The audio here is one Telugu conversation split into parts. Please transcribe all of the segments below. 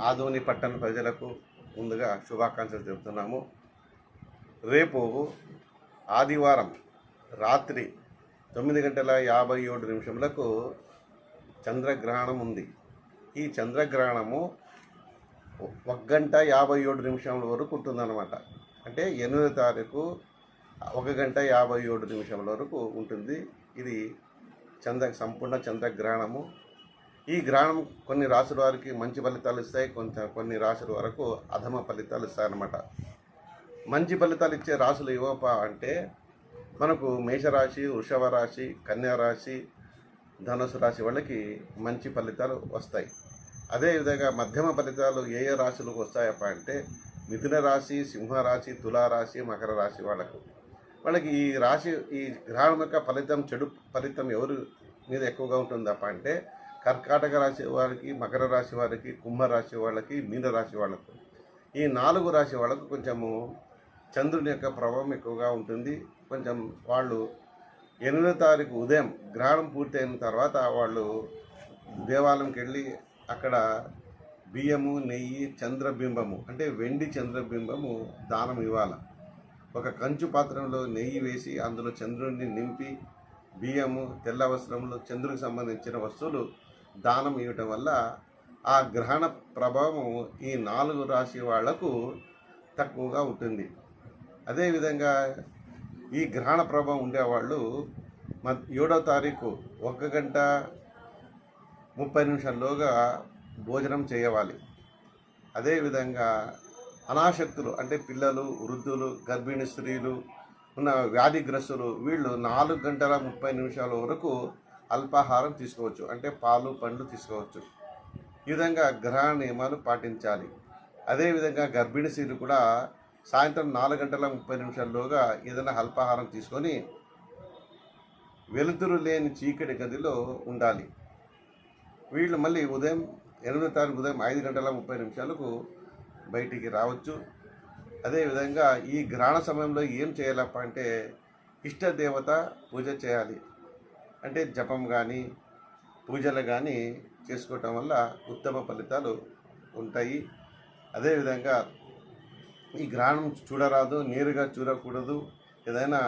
ఆదోని పట్టణ ప్రజలకు ముందుగా శుభాకాంక్షలు చెబుతున్నాము. రేపు ఆదివారం రాత్రి తొమ్మిది గంటల యాభై ఏడు నిమిషములకు చంద్రగ్రహణం ఉంది. ఈ చంద్రగ్రహణము ఒక గంట యాభై ఏడు నిమిషముల వరకు ఉంటుందన్నమాట. అంటే ఎనిమిదో తారీఖు ఒక గంట యాభై ఏడు నిమిషముల వరకు ఉంటుంది. ఇది చంద్ర సంపూర్ణ చంద్రగ్రహణము. ఈ గ్రహణం కొన్ని రాసుల వారికి మంచి ఫలితాలు ఇస్తాయి కొంత కొన్ని రాసుల వరకు అధమ ఫలితాలు ఇస్తాయన్నమాట. మంచి ఫలితాలు ఇచ్చే రాసులు ఇవ్వప అంటే మనకు మేషరాశి వృషభ రాశి కన్యా రాశి ధనుసు రాశి వాళ్ళకి మంచి ఫలితాలు వస్తాయి. అదేవిధంగా మధ్యమ ఫలితాలు ఏ ఏ రాశులకు వస్తాయప్ప అంటే మిథున రాశి సింహరాశి తులారాశి మకర రాశి వాళ్ళకు. వాళ్ళకి ఈ రాశి ఈ గ్రహణం యొక్క ఫలితం చెడు ఫలితం ఎవరు మీద ఎక్కువగా ఉంటుందప్ప అంటే కర్కాటక రాశి వారికి మకర రాశి వారికి కుంభరాశి వాళ్ళకి మీన రాశి వాళ్ళకు. ఈ నాలుగు రాశి వాళ్ళకు కొంచెము చంద్రుని యొక్క ప్రభావం ఎక్కువగా ఉంటుంది. కొంచెం వాళ్ళు ఎనిమిదో తారీఖు ఉదయం గ్రహణం పూర్తయిన తర్వాత వాళ్ళు దేవాలయంకి వెళ్ళి అక్కడ బియ్యము నెయ్యి చంద్రబింబము అంటే వెండి చంద్రబింబము దానం ఇవ్వాలి. ఒక కంచు పాత్రలో నెయ్యి వేసి అందులో చంద్రుడిని నింపి బియ్యము తెల్ల వస్త్రములు చంద్రుడికి సంబంధించిన వస్తువులు దానం ఇవ్వటం వల్ల ఆ గ్రహణ ప్రభావం ఈ నాలుగు రాశి వాళ్ళకు తక్కువగా ఉంటుంది. అదేవిధంగా ఈ గ్రహణ ప్రభావం ఉండేవాళ్ళు మ ఏడో తారీఖు ఒక గంట ముప్పై నిమిషాల్లోగా భోజనం చేయవాలి. అదేవిధంగా అనాశక్తులు అంటే పిల్లలు వృద్ధులు గర్భిణీ స్త్రీలు ఉన్న వ్యాధిగ్రస్తులు వీళ్ళు నాలుగు గంటల ముప్పై నిమిషాల వరకు అల్పాహారం తీసుకోవచ్చు. అంటే పాలు పండ్లు తీసుకోవచ్చు. ఈ విధంగా గ్రహణ నియమాలు పాటించాలి. అదేవిధంగా గర్భిణీ స్త్రీలు కూడా సాయంత్రం నాలుగు గంటల ముప్పై నిమిషాల్లోగా ఏదైనా అల్పాహారం తీసుకొని వెలుతురు లేని చీకటి గదిలో ఉండాలి. వీళ్ళు మళ్ళీ ఉదయం ఎనిమిది తారీఖు ఉదయం ఐదు గంటల ముప్పై నిమిషాలకు బయటికి రావచ్చు. అదేవిధంగా ఈ గ్రహణ సమయంలో ఏం చేయాలప్ప అంటే ఇష్టదేవత పూజ చేయాలి. అంటే జపం కానీ పూజలు కానీ చేసుకోవటం వల్ల ఉత్తమ ఫలితాలు ఉంటాయి. అదేవిధంగా ఈ గ్రహణం చూడరాదు నేరుగా చూడకూడదు. ఏదైనా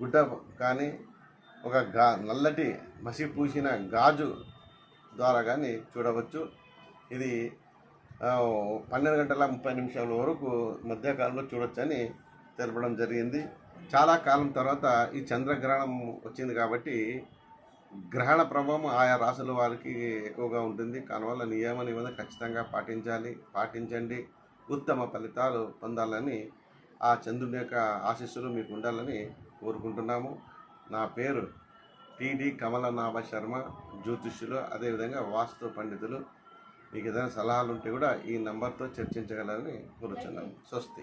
గుడ్డ కానీ ఒక గా నల్లటి మసి పూసిన గాజు ద్వారా కానీ చూడవచ్చు. ఇది పన్నెండు గంటల ముప్పై నిమిషాల వరకు మధ్యకాలంలో చూడొచ్చని తెలపడం జరిగింది. చాలా కాలం తర్వాత ఈ చంద్రగ్రహణం వచ్చింది కాబట్టి గ్రహణ ప్రభావం ఆయా రాసుల వారికి ఎక్కువగా ఉంటుంది. కానివల్ల నియమ నిబంధన ఖచ్చితంగా పాటించాలి పాటించండి. ఉత్తమ ఫలితాలు పొందాలని ఆ చంద్రుని యొక్క ఆశీస్సులు మీకు ఉండాలని కోరుకుంటున్నాము. నా పేరు టీడీ కమలనాభ శర్మ జ్యోతిష్యులు అదేవిధంగా వాస్తు పండితులు. మీకు ఏదైనా సలహాలు ఉంటే కూడా ఈ నంబర్తో చర్చించగలరని కోరుచున్నాము. స్వస్తి.